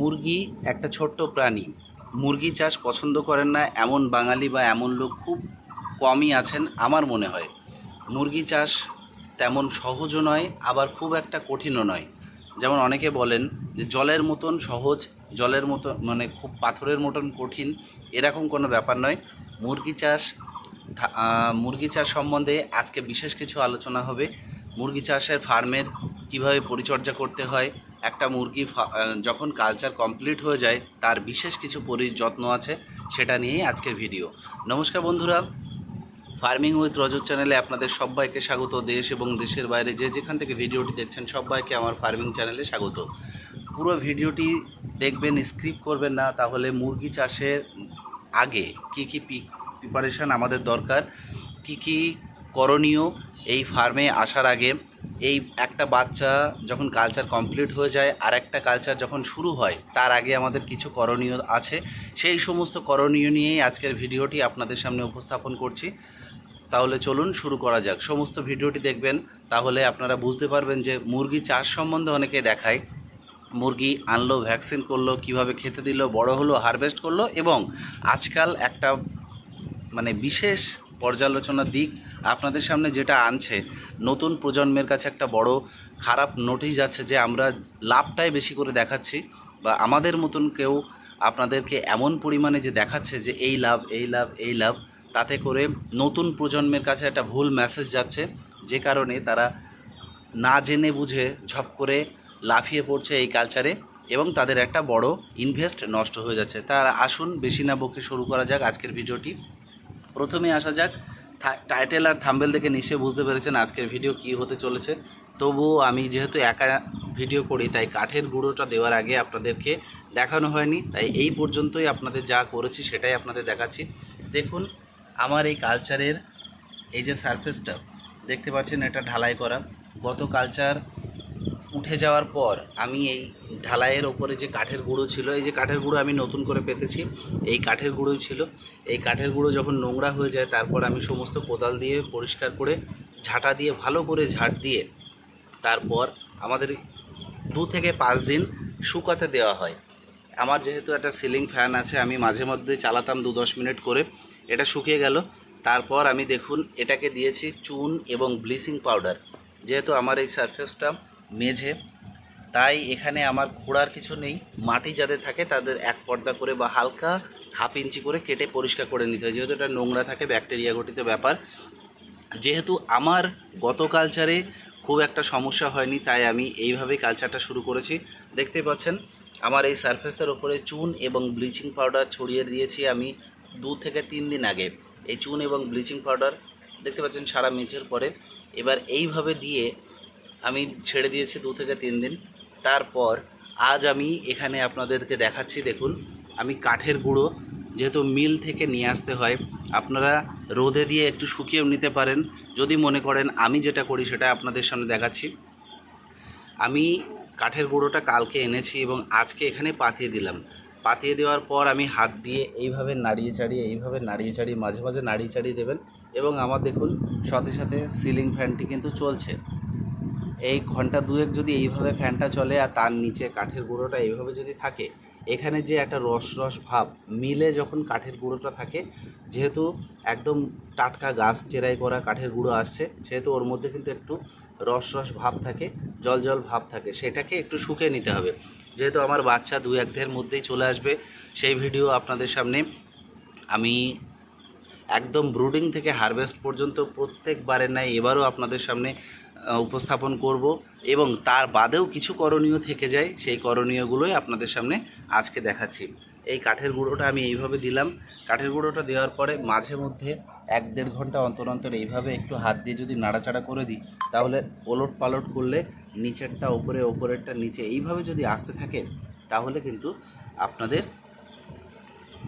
মুরগি একটা ছোট্ট প্রাণী। মুরগি চাষ পছন্দ করেন না, এমন বাঙালি বা এমন লোক খুব কমই আছেন আমার মনে হয়। মুরগি চাষ তেমন সহজও নয়, আবার খুব একটা কঠিনও নয়। যেমন অনেকে বলেন যে, জলের মতন সহজ, জলের মতো মানে খুব পাথরের মতন কঠিন, এরকম কোনো ব্যাপার নয়। মুরগি চাষ মুরগি চাষ সম্বন্ধে আজকে বিশেষ কিছু আলোচনা হবে। মুরগি চাষের ফার্মের কীভাবে পরিচর্যা করতে হয় একটা মুরগি যখন কালচার কমপ্লিট হয়ে যায়, তার বিশেষ কিছু পরিযত্ন আছে, সেটা নিয়েই আজকের ভিডিও নমস্কার বন্ধুরা। ফার্মিং উইথ রজত চ্যানেলে আপনাদের সবাইকে স্বাগত। দেশ এবং দেশের বাইরে যে যেখান থেকে ভিডিওটি দেখছেন, সবাইকে আমার ফার্মিং চ্যানেলে স্বাগত। পুরো ভিডিওটি দেখবেন স্ক্রিপ করবেন না, তাহলে মুরগি চাষের আগে কি কি প্রিপারেশান আমাদের দরকার, কি কি করণীয় এই ফার্মে আসার আগে এই একটা বাচ্চা যখন কালচার কমপ্লিট হয়ে যায় আর একটা কালচার যখন শুরু হয়, তার আগে আমাদের কিছু করণীয় আছে। সেই সমস্ত করণীয় নিয়েই আজকের ভিডিওটি আপনাদের সামনে উপস্থাপন করছি। তাহলে চলুন শুরু করা যাক। সমস্ত ভিডিওটি দেখবেন, তাহলে আপনারা বুঝতে পারবেন যে মুরগি চাষ সম্বন্ধে অনেকে দেখায়। মুরগি আনলো ভ্যাকসিন করল, কীভাবে খেতে দিল, বড় হলো হারভেস্ট করল এবং আজকাল একটা মানে বিশেষ পর্যালোচনার দিক, আপনাদের সামনে যেটা আনছে, নতুন প্রজন্মের কাছে একটা বড় খারাপ নোটিশ যাচ্ছে যে আমরা লাভটাই বেশি করে দেখাচ্ছি বা আমাদের মতন কেউ আপনাদেরকে এমন পরিমাণে যে দেখাচ্ছে যে এই লাভ এই লাভ এই লাভ, তাতে করে নতুন প্রজন্মের কাছে একটা ভুল মেসেজ যাচ্ছে, যে কারণে তারা না জেনে বুঝে ঝপ করে লাফিয়ে পড়ছে এই কালচারে এবং তাদের একটা বড় ইনভেস্ট নষ্ট হয়ে যাচ্ছে। তার আসুন, বেশি না বকে শুরু করা যাক আজকের ভিডিওটি। প্রথমে আসা যাক। টাইটেল আর থাম্বেল দেখে নিশ্চয়ই বুঝতে পেরেছেন আজকের ভিডিও কি হতে চলেছে। তবুও আমি যেহেতু একা ভিডিও করি, তাই কাঠের গুঁড়োটা দেওয়ার আগে আপনাদেরকে দেখানো হয়নি। তাই এই পর্যন্তই আপনাদের যা করেছি সেটাই আপনাদের দেখাচ্ছি। দেখুন, আমার এই কালচারের এই যে সারফেসটা দেখতে পাচ্ছেন এটা ঢালাই করা। গত কালচার উঠে যাওয়ার পর আমি এই ঢালাইয়ের ওপরে যে কাঠের গুঁড়ো ছিল, এই যে কাঠের গুঁড়ো আমি নতুন করে পেতেছি, এই কাঠের গুঁড়োই ছিল। এই কাঠের গুঁড়ো যখন নোংরা হয়ে যায়, তারপর আমি সমস্ত কোদাল দিয়ে পরিষ্কার করে, ঝাঁটা দিয়ে ভালো করে ঝাড় দিয়ে, তারপর আমাদের দু থেকে পাঁচ দিন শুকাতে দেওয়া হয়। আমার যেহেতু একটা সিলিং ফ্যান আছে, আমি মাঝে মধ্যে চালাতাম দু দশ মিনিট করে, এটা শুকিয়ে গেল। তারপর আমি দেখুন, এটাকে দিয়েছি চুন এবং ব্লিচিং পাউডার। যেহেতু আমার এই সারফেসটা মেঝে। তাই এখানে আমার খোঁড়ার কিছু নেই। মাটি যাদের থাকে তাদের এক পর্দা করে বা হালকা হাফ ইঞ্চি করে কেটে পরিষ্কার করে নিতে হয়। যেহেতু এটা নোংরা থাকে, ব্যাকটেরিয়া ঘটিত ব্যাপার। যেহেতু আমার গত কালচারে খুব একটা সমস্যা হয়নি, তাই আমি এইভাবেই কালচারটা শুরু করেছি। দেখতে পাচ্ছেন, আমার এই সারফেসের ওপরে চুন এবং ব্লিচিং পাউডার ছড়িয়ে দিয়েছি আমি দু থেকে তিন দিন আগে। এই চুন এবং ব্লিচিং পাউডার দেখতে পাচ্ছেন সারা মেঝের পরে। এবার এইভাবে দিয়ে আমি ছেড়ে দিয়েছি দু থেকে তিন দিন। তারপর আজ আমি এখানে আপনাদেরকে দেখাচ্ছি, দেখুন, আমি কাঠের গুঁড়ো যেহেতু মিল থেকে নিয়ে আসতে হয়, আপনারা রোদে দিয়ে একটু শুকিয়েও নিতে পারেন। যদি মনে করেন আমি যেটা করি সেটা আপনাদের সামনে দেখাচ্ছি। আমি কাঠের গুঁড়োটা কালকে এনেছি এবং আজকে এখানে পাতিয়ে দিলাম। পাতিয়ে দেওয়ার পর আমি হাত দিয়ে এইভাবে নাড়িয়ে চাড়িয়ে, এইভাবে নাড়িয়ে চাড়িয়ে, মাঝে মাঝে নাড়িয়ে চাড়িয়ে দেবেন এবং আমার দেখুন, সাথে সাথে সিলিং ফ্যানটি কিন্তু চলছে। এই ঘণ্টা দুয়েক যদি এইভাবে ফ্যানটা চলে আর তার নিচে কাঠের গুঁড়োটা এইভাবে যদি থাকে, এখানে যে একটা রস রস ভাব মিলে যখন কাঠের গুঁড়োটা থাকে, যেহেতু একদম টাটকা গাছ চেরাই করা কাঠের গুঁড়ো আসছে, সেহেতু ওর মধ্যে কিন্তু একটু রস রস ভাব থাকে, জল জল ভাব থাকে, সেটাকে একটু শুকিয়ে নিতে হবে। যেহেতু আমার বাচ্চা দু এক দেড় মধ্যেই চলে আসবে, সেই ভিডিও আপনাদের সামনে আমি একদম ব্রুডিং থেকে হারভেস্ট পর্যন্ত প্রত্যেকবারে নাই এবারও আপনাদের সামনে উপস্থাপন করব এবং তার বাদেও কিছু করণীয় থেকে যায়, সেই করণীয়গুলোই আপনাদের সামনে আজকে দেখাচ্ছি। এই কাঠের গুঁড়োটা আমি এইভাবে দিলাম। কাঠের গুঁড়োটা দেওয়ার পরে মাঝে মধ্যে এক দেড় ঘণ্টা অন্তর অন্তর এইভাবে একটু হাত দিয়ে যদি নাড়াচাড়া করে দিই, তাহলে ওলট পালট করলে নিচেরটা, ওপরে, ওপরেরটা, নিচে এইভাবে যদি আসতে থাকে, তাহলে কিন্তু আপনাদের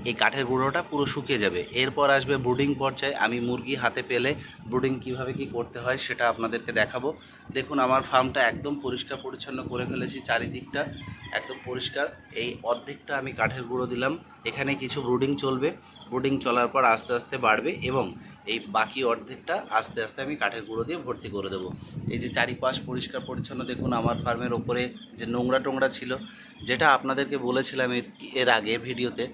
এই কাঠের গুঁড়োটা পুরো শুকিয়ে যাবে। এরপর আসবে ব্রুডিং পর্যায়ে। আমি মুরগি হাতে পেলে ব্রুডিং কীভাবে কি করতে হয় সেটা আপনাদেরকে দেখাবো। দেখুন, আমার ফার্মটা একদম পরিষ্কার পরিচ্ছন্ন করে ফেলেছি চারিদিকটা একদম পরিষ্কার। এই অর্ধেকটা আমি কাঠের গুঁড়ো দিলাম। এখানে কিছু ব্রুডিং চলবে। ব্রুডিং চলার পর আস্তে আস্তে বাড়বে এবং এই বাকি অর্ধেকটা আস্তে আস্তে আমি কাঠের গুঁড়ো দিয়ে ভর্তি করে দেবো। এই যে চারিপাশ পরিষ্কার পরিচ্ছন্ন, দেখুন, আমার ফার্মের ওপরে যে নোংরা টোংরা ছিল, যেটা আপনাদেরকে বলেছিলাম এর- এর আগে ভিডিওতে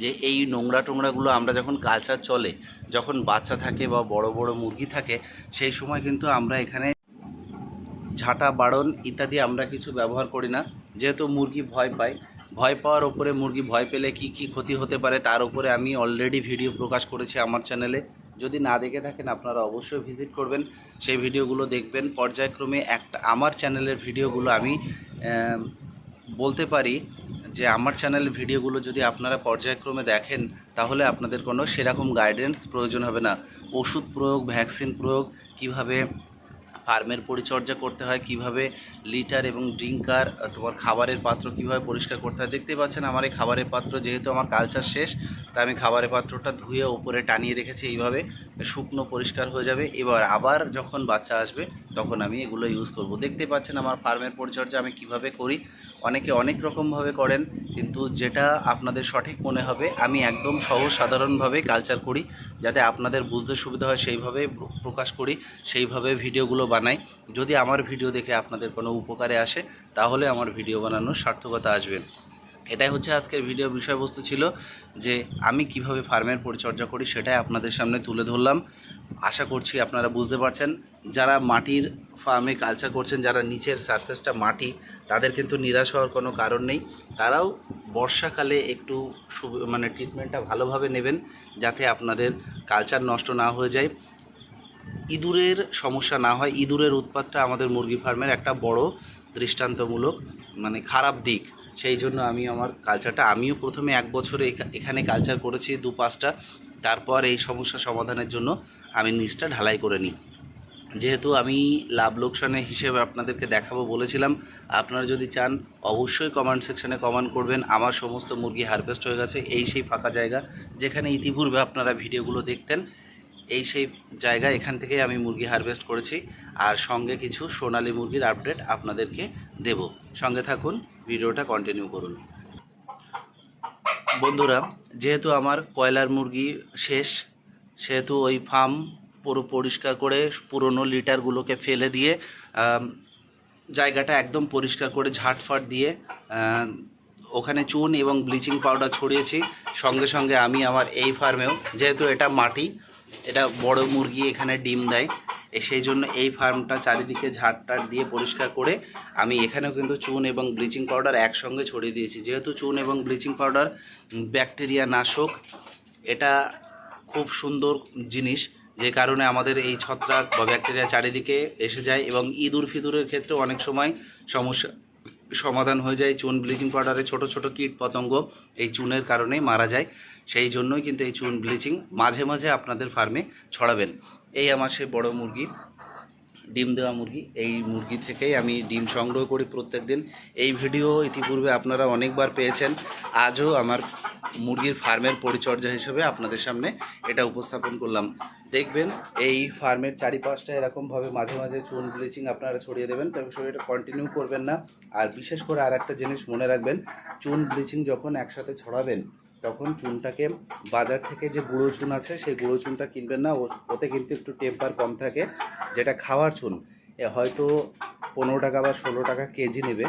যে এই নোংরা টোংরাগুলো আমরা যখন কালচার চলে, যখন বাচ্চা থাকে বা বড় বড় মুরগি থাকে, সেই সময় কিন্তু আমরা এখানে ঝাঁটা, বাড়ন ইত্যাদি আমরা কিছু ব্যবহার করি না। যেহেতু মুরগি ভয় পায় ভয় পাওয়ার ওপরে মুরগি ভয় পেলে কি কি ক্ষতি হতে পারে তার উপরে আমি অলরেডি ভিডিও প্রকাশ করেছি আমার চ্যানেলে যদি না দেখে থাকেন, আপনারা অবশ্যই ভিজিট করবেন। সেই ভিডিওগুলো দেখবেন। পর্যায়ক্রমে একটা, আমার চ্যানেলের ভিডিওগুলো আমি বলতে পারি যে আমার চ্যানেল ভিডিওগুলো যদি আপনারা পর্যায়ক্রমে দেখেন, তাহলে আপনাদের কোনো সেরকম গাইডেন্স প্রয়োজন হবে না। ওষুধ প্রয়োগ ভ্যাকসিন প্রয়োগ, কীভাবে ফার্মের পরিচর্যা করতে হয়, কীভাবে লিটার এবং ড্রিঙ্কার তোমার খাবারের পাত্র কীভাবে পরিষ্কার করতে হয়। দেখতে পাচ্ছেন আমার এই খাবারের পাত্র যেহেতু আমার কালচার শেষ, তাই আমি খাবারের পাত্রটা ধুয়ে ওপরে টানিয়ে রেখেছি এইভাবে, শুকনো পরিষ্কার হয়ে যাবে। এবার আবার যখন বাচ্চা আসবে, তখন আমি এগুলো ইউজ করব। দেখতে পাচ্ছেন আমার ফার্মের পরিচর্যা আমি কীভাবে করি অনেকে অনেক রকমভাবে করেন, কিন্তু যেটা আপনাদের সঠিক মনে হবে, আমি একদম সহজ সাধারণভাবে কালচার করি, যাতে আপনাদের বুঝতে সুবিধা হয় সেইভাবে প্রকাশ করি, সেইভাবে ভিডিওগুলো বানাই। যদি আমার ভিডিও দেখে আপনাদের কোনো উপকারে আসে, তাহলে আমার ভিডিও বানানোর সার্থকতা আসবে। এটাই হচ্ছে আজকের ভিডিও বিষয়বস্তু ছিল যে আমি কীভাবে ফার্মের পরিচর্যা করি সেটাই আপনাদের সামনে তুলে ধরলাম। আশা করছি আপনারা বুঝতে পারছেন। যারা মাটির ফার্মে কালচার করছেন, যারা নিচের সারফেসটা মাটি, তাদের কিন্তু নিরাশ হওয়ার কোনো কারণ নেই। তারাও বর্ষাকালে একটু মানে ট্রিটমেন্টটা ভালোভাবে নেবেন যাতে আপনাদের কালচার নষ্ট না হয়ে যায়। ইঁদুরের সমস্যা না হয়। ইঁদুরের উৎপাতটা আমাদের মুরগি ফার্মের একটা বড় দৃষ্টান্তমূলক মানে খারাপ দিক। সেই জন্য আমি আমার কালচারটা আমিও প্রথমে এক বছরে এখানে কালচার করেছি দু পাঁচটা। তারপর এই সমস্যা সমাধানের জন্য আমি নিচটা ঢালাই করে নিই। যেহেতু আমি লাভ লোকসানের হিসেবে আপনাদেরকে দেখাবো বলেছিলাম, আপনারা যদি চান অবশ্যই কমেন্ট সেকশানে কমেন্ট করবেন। আমার সমস্ত মুরগি হারভেস্ট হয়ে গেছে, এই সেই ফাঁকা জায়গা যেখানে ইতিপূর্বে আপনারা ভিডিওগুলো দেখতেন, এই সেই জায়গা এখান থেকেই আমি মুরগি হারভেস্ট করেছি। আর সঙ্গে কিছু সোনালী মুরগির আপডেট আপনাদেরকে দেব। সঙ্গে থাকুন ভিডিওটা কন্টিনিউ করুন। বন্ধুরা, যেহেতু আমার কয়লার মুরগি শেষ, সেহেতু ওই ফার্ম পুরো পরিষ্কার করে পুরনো লিটারগুলোকে ফেলে দিয়ে জায়গাটা একদম পরিষ্কার করে ঝাটফাট দিয়ে ওখানে চুন এবং ব্লিচিং পাউডার ছড়িয়েছি। সঙ্গে সঙ্গে আমি আমার এই ফার্মেও, যেহেতু এটা মাটি, এটা বড় মুরগি এখানে ডিম দেয় সেই জন্য এই ফার্মটা চারিদিকে ঝাড়টাট দিয়ে পরিষ্কার করে আমি এখানেও কিন্তু চুন এবং ব্লিচিং পাউডার একসঙ্গে ছড়িয়ে দিয়েছি। যেহেতু চুন এবং ব্লিচিং পাউডার ব্যাকটেরিয়া নাশক, এটা খুব সুন্দর জিনিস যে কারণে আমাদের এই ছত্রাক বা ব্যাকটেরিয়া চারিদিকে এসে যায় এবং ইঁদুর ফিদুরের ক্ষেত্রে অনেক সময় সমস্যা, সমাধান হয়ে যায় চুন ব্লিচিং পাউডারে ছোট ছোট কীট পতঙ্গ এই চুনের কারণে মারা যায়। সেই জন্যই কিন্তু এই চুন ব্লিচিং মাঝে মাঝে আপনাদের ফার্মে ছড়াবেন। এই আমার সে বড়ো মুরগি, ডিম দেওয়া মুরগি। এই মুরগি থেকেই আমি ডিম সংগ্রহ করি প্রত্যেক দিন এই ভিডিও ইতিপূর্বে আপনারা অনেকবার পেয়েছেন। আজও আমার মুরগির ফার্মের পরিচর্যা হিসেবে আপনাদের সামনে এটা উপস্থাপন করলাম। দেখবেন, এই ফার্মের চারিপাশটা এরকমভাবে মাঝে মাঝে চুন ব্লিচিং আপনারা ছড়িয়ে দেবেন, তবে সেটা কন্টিনিউ করবেন না। আর বিশেষ করে আর একটা জিনিস মনে রাখবেন, চুন ব্লিচিং যখন একসাথে ছড়াবেন তখন চুনটাকে বাজার থেকে যে গুঁড়ো চুন আছে, সেই গুঁড়ো চুনটা কিনবেন না। ওতে কিন্তু একটু টেম্পার কম থাকে। যেটা খাওয়ার চুন হয়তো পনেরো টাকা বা ষোলো টাকা কেজি নেবে।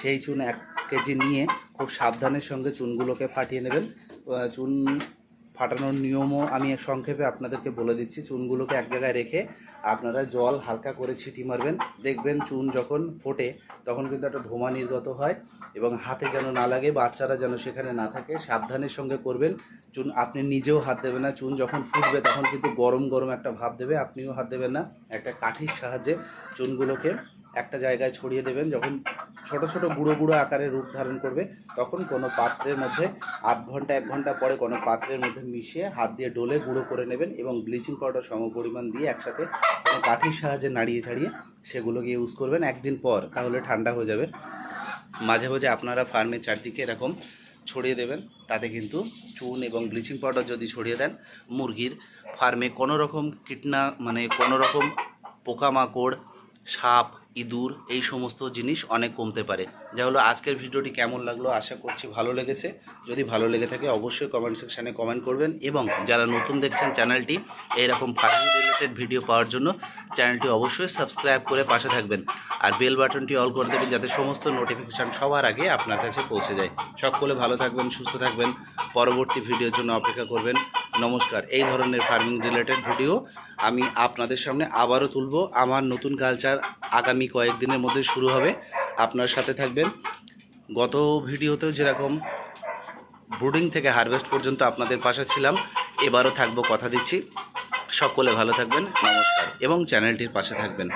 সেই চুন এক কেজি নিয়ে খুব সাবধানের সঙ্গে চুনগুলোকে ফাটিয়ে নেবেন। চুন ফাটানোর নিয়মও আমি এক সংক্ষেপে আপনাদেরকে বলে দিচ্ছি। চুনগুলোকে এক জায়গায় রেখে আপনারা জল হালকা করে ছিটি মারবেন। দেখবেন চুন যখন ফোটে, তখন কিন্তু একটা ধোঁয়া নির্গত হয় এবং হাতে যেন না লাগে, বাচ্চারা যেন সেখানে না থাকে, সাবধানের সঙ্গে করবেন। চুন আপনি নিজেও হাত দেবেন না। চুন যখন ফুটবে, তখন কিন্তু গরম গরম একটা ভাব দেবে। আপনিও হাত দেবেন না। একটা কাঠির সাহায্যে চুনগুলোকে একটা জায়গায় ছড়িয়ে দেবেন, যখন ছোট ছোট গুঁড়ো গুঁড়ো আকারে রূপ ধারণ করবে, তখন কোনো পাত্রের মধ্যে আধ ঘণ্টা, এক ঘণ্টা পরে কোনো পাত্রের মধ্যে মিশিয়ে হাত দিয়ে ডলে গুঁড়ো করে নেবেন এবং ব্লিচিং পাউডার সম পরিমাণ দিয়ে একসাথে কোনো কাঠির সাহায্যে নাড়িয়ে ছাড়িয়ে সেগুলোকে ইউজ করবেন একদিন পর, তাহলে ঠান্ডা হয়ে যাবে। মাঝে মাঝে আপনারা ফার্মের চারদিকে এরকম ছড়িয়ে দেবেন, তাতে কিন্তু চুন এবং ব্লিচিং পাউডার যদি ছড়িয়ে দেন, মুরগির ফার্মে কোনো রকম কীটনা মানে কোনো রকম পোকামাকড়, সাপ ইঁদুর, এই সমস্ত জিনিস অনেক কমতে পারে। যা হলো আজকের ভিডিওটি কেমন লাগল? আশা করছি ভালো লেগেছে। যদি ভালো লেগে থাকে, অবশ্যই কমেন্ট সেকশানে কমেন্ট করবেন। এবং যারা নতুন দেখছেন চ্যানেলটি, এইরকম ফার্মিং রিলেটেড ভিডিও পাওয়ার জন্য চ্যানেলটি অবশ্যই সাবস্ক্রাইব করে পাশে থাকবেন। আর বেল বাটনটি অল করে দেবেন যাতে সমস্ত নোটিফিকেশান সবার আগে আপনার কাছে পৌঁছে যায়। সকলে ভালো থাকবেন, সুস্থ থাকবেন। পরবর্তী ভিডিওর জন্য অপেক্ষা করবেন। নমস্কার। এই ধরনের ফার্মিং রিলেটেড ভিডিও আমি আপনাদের সামনে আবারও তুলব। আমার নতুন কালচার আগামী কয়েকদিনের মধ্যে শুরু হবে। আপনার সাথে থাকবেন। গত ভিডিওতেও যেরকম ব্রুডিং থেকে হারভেস্ট পর্যন্ত আপনাদের পাশে ছিলাম, এবারও থাকব, কথা দিচ্ছি। সকলে ভালো থাকবেন, নমস্কার, এবং চ্যানেলটির পাশে থাকবেন।